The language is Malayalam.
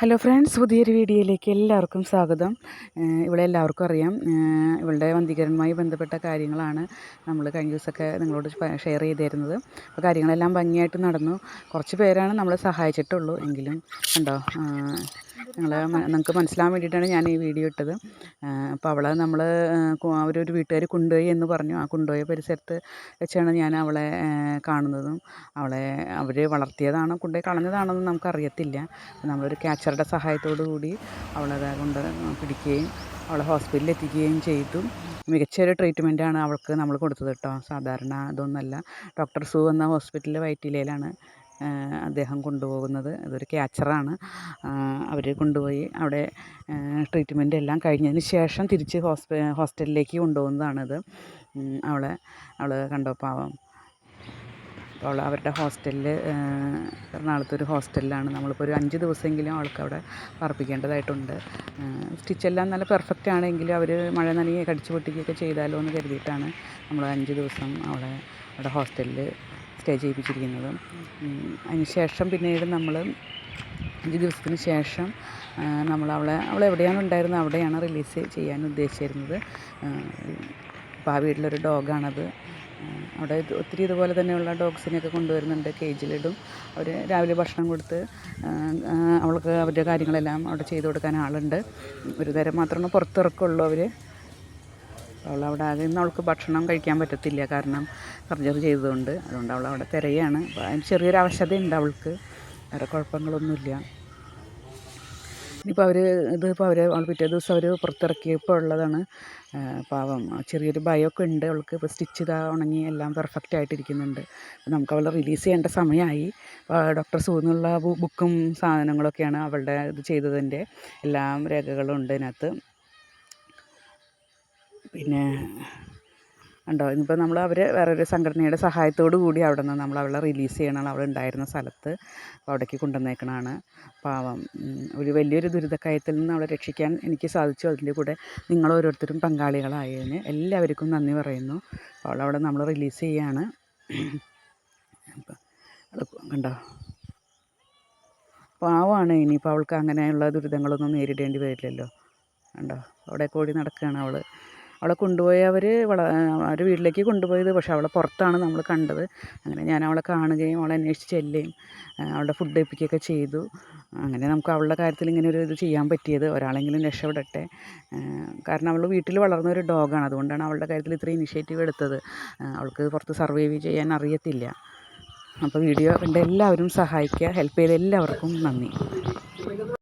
ഹലോ ഫ്രണ്ട്സ് പുതിയൊരു വീഡിയോയിലേക്ക് എല്ലാവർക്കും സ്വാഗതം. ഇവിടെ എല്ലാവർക്കും അറിയാം. ഇവളുടെ വന്ധീകരണവുമായി ബന്ധപ്പെട്ട കാര്യങ്ങളാണ് നമ്മൾ കഴിഞ്ഞ ദിവസമൊക്കെ നിങ്ങളോട് ഷെയർ ചെയ്തിരുന്നത്. അപ്പോൾ കാര്യങ്ങളെല്ലാം ഭംഗിയായിട്ട് നടന്നു. കുറച്ച് പേരാണ് നമ്മളെ സഹായിച്ചിട്ടുള്ളൂ എങ്കിലും. കണ്ടോ? ഞങ്ങൾ നിങ്ങൾക്ക് മനസ്സിലാവാൻ വേണ്ടിയിട്ടാണ് ഞാൻ ഈ വീഡിയോ ഇട്ടത്. അപ്പോൾ അവളെ നമ്മൾ അവരൊരു വീട്ടുകാർ കൊണ്ടുപോയി എന്ന് പറഞ്ഞു. ആ കൊണ്ടുപോയ പരിസരത്ത് വെച്ചാണ് ഞാൻ അവളെ കാണുന്നതും. അവളെ അവർ വളർത്തിയതാണോ കൊണ്ടുപോയി കളഞ്ഞതാണോന്ന് നമുക്കറിയത്തില്ല. നമ്മളൊരു ക്യാച്ചറുടെ സഹായത്തോടു കൂടി അവളെ കൊണ്ട് പിടിക്കുകയും അവളെ ഹോസ്പിറ്റലിൽ എത്തിക്കുകയും ചെയ്തു. മികച്ചൊരു ട്രീറ്റ്മെന്റാണ് അവൾക്ക് നമ്മൾ കൊടുത്തത് കേട്ടോ. സാധാരണ ഇതൊന്നുമല്ല ഡോക്ടർ സു എന്ന ഹോസ്പിറ്റലിൽ വൈറ്റിലയിലാണ് അദ്ദേഹം കൊണ്ടുപോകുന്നത്. അതൊരു ക്യാച്ചറാണ്. അവർ കൊണ്ടുപോയി അവിടെ ട്രീറ്റ്മെന്റ് എല്ലാം കഴിഞ്ഞതിന് ശേഷം തിരിച്ച് ഹോസ്റ്റലിലേക്ക് കൊണ്ടുപോകുന്നതാണത്. അവളെ അവൾ കണ്ടോ പാവം. അപ്പോൾ അവരുടെ ഹോസ്റ്റലിൽ എറണാകുളത്ത് ഒരു ഹോസ്റ്റലിലാണ്. നമ്മളിപ്പോൾ ഒരു അഞ്ച് ദിവസമെങ്കിലും അവൾക്ക് അവിടെ പാർപ്പിക്കേണ്ടതായിട്ടുണ്ട്. സ്റ്റിച്ചെല്ലാം നല്ല പെർഫെക്റ്റ് ആണെങ്കിലും അവർ മഴ നനയെ കടിച്ചു പൊട്ടിക്കുകയൊക്കെ ചെയ്താലോ എന്ന് കരുതിയിട്ടാണ് നമ്മൾ അഞ്ച് ദിവസം അവളെ അവിടെ ഹോസ്റ്റലിൽ സ്റ്റേ ചെയ്യിപ്പിച്ചിരിക്കുന്നത്. അതിന് ശേഷം പിന്നീട് നമ്മൾ അഞ്ച് ദിവസത്തിന് ശേഷം നമ്മൾ അവളെ അവൾ എവിടെയാണ് ഉണ്ടായിരുന്നത്? അവിടെയാണ് റിലീസ് ചെയ്യാൻ ഉദ്ദേശിച്ചിരുന്നത്. അപ്പോൾ ആ വീട്ടിലൊരു ഡോഗാണത്. അവിടെ ഒത്തിരി ഇതുപോലെ തന്നെയുള്ള ഡോഗ്സിനെയൊക്കെ കൊണ്ടുവരുന്നുണ്ട്. കേജിലിടും. അവർ രാവിലെ ഭക്ഷണം കൊടുത്ത് അവൾക്ക് അവരുടെ കാര്യങ്ങളെല്ലാം അവിടെ ചെയ്തു കൊടുക്കാൻ ആളുണ്ട്. ഒരു നേരം മാത്രമേ പുറത്തിറക്കുള്ളൂ അവർ അവളവിടെ ആകെ ഇന്ന് അവൾക്ക് ഭക്ഷണം കഴിക്കാൻ പറ്റത്തില്ല കാരണം സർജറി ചെയ്തതുകൊണ്ട്. അതുകൊണ്ട് അവൾ അവിടെ തിരയാണ്. അതിന് ചെറിയൊരു അവശതയുണ്ട് അവൾക്ക്. വേറെ കുഴപ്പങ്ങളൊന്നുമില്ല. ഇനിയിപ്പോൾ അവർ ഇതിപ്പോൾ അവർ അവൾ പിറ്റേ ദിവസം അവർ പുറത്തിറക്കിയപ്പോൾ ഉള്ളതാണ് പാവം. ചെറിയൊരു ഭയമൊക്കെ ഉണ്ട് അവൾക്ക്. ഇപ്പോൾ സ്റ്റിച്ച് ഇതാ ഉണങ്ങി എല്ലാം പെർഫെക്റ്റ് ആയിട്ടിരിക്കുന്നുണ്ട്. നമുക്ക് അവളെ റിലീസ് ചെയ്യേണ്ട സമയമായി ഡോക്ടർ സൂന്നുള്ള ബുക്കും സാധനങ്ങളൊക്കെയാണ് അവളുടെ ഇത് ചെയ്തതിന്റെ. എല്ലാം രേഖകളും ഉണ്ട് അതിനകത്ത് പിന്നെ ഉണ്ടോ ഇന്നിപ്പോൾ നമ്മൾ അവർ വേറൊരു സംഘടനയുടെ സഹായത്തോടു കൂടി അവിടെ നിന്ന് നമ്മൾ അവളെ റിലീസ് ചെയ്യണം അവൾ ഉണ്ടായിരുന്ന സ്ഥലത്ത് അവിടേക്ക് കൊണ്ടുവന്നേക്കണതാണ്. പാവം ഒരു വലിയൊരു ദുരിതക്കയത്തിൽ നിന്ന് അവളെ രക്ഷിക്കാൻ എനിക്ക് സാധിച്ചു. അതിന്റെ കൂടെ നിങ്ങൾ ഓരോരുത്തരും പങ്കാളികളായതിന് എല്ലാവർക്കും നന്ദി പറയുന്നു. അവളവിടെ നമ്മൾ റിലീസ് ചെയ്യാണ്. കണ്ടോ? പാവമാണ്. ഇനിയിപ്പോൾ അവൾക്ക് അങ്ങനെയുള്ള ദുരിതങ്ങളൊന്നും നേരിടേണ്ടി വരില്ലല്ലോ. കണ്ടോ? അവിടെ കൂടി നടക്കുകയാണ് അവൾ അവളെ കൊണ്ടുപോയി അവർ വള അവർ വീട്ടിലേക്ക് കൊണ്ടുപോയത്. പക്ഷെ അവളെ പുറത്താണ് നമ്മൾ കണ്ടത്. അങ്ങനെ ഞാൻ അവളെ കാണുകയും അവളെ അന്വേഷിച്ച് ചെല്ലുകയും അവളുടെ ഫുഡ് എപ്പിക്കുകയൊക്കെ ചെയ്തു. അങ്ങനെ നമുക്ക് അവളുടെ കാര്യത്തിൽ ഇങ്ങനെ ഒരു ഇത് ചെയ്യാൻ പറ്റിയത് ഒരാളെങ്കിലും രക്ഷപ്പെടട്ടെ. കാരണം അവൾ വീട്ടിൽ വളർന്ന ഒരു ഡോഗാണ് അതുകൊണ്ടാണ് അവളുടെ കാര്യത്തിൽ ഇത്രയും ഇനിഷ്യേറ്റീവ് എടുത്തത്. അവൾക്ക് പുറത്ത് സർവൈവ് ചെയ്യാൻ അറിയത്തില്ല. അപ്പോൾ വീഡിയോ കണ്ട എല്ലാവരും സഹായിക്കുക. ഹെൽപ്പ് ചെയ്ത എല്ലാവർക്കും നന്ദി.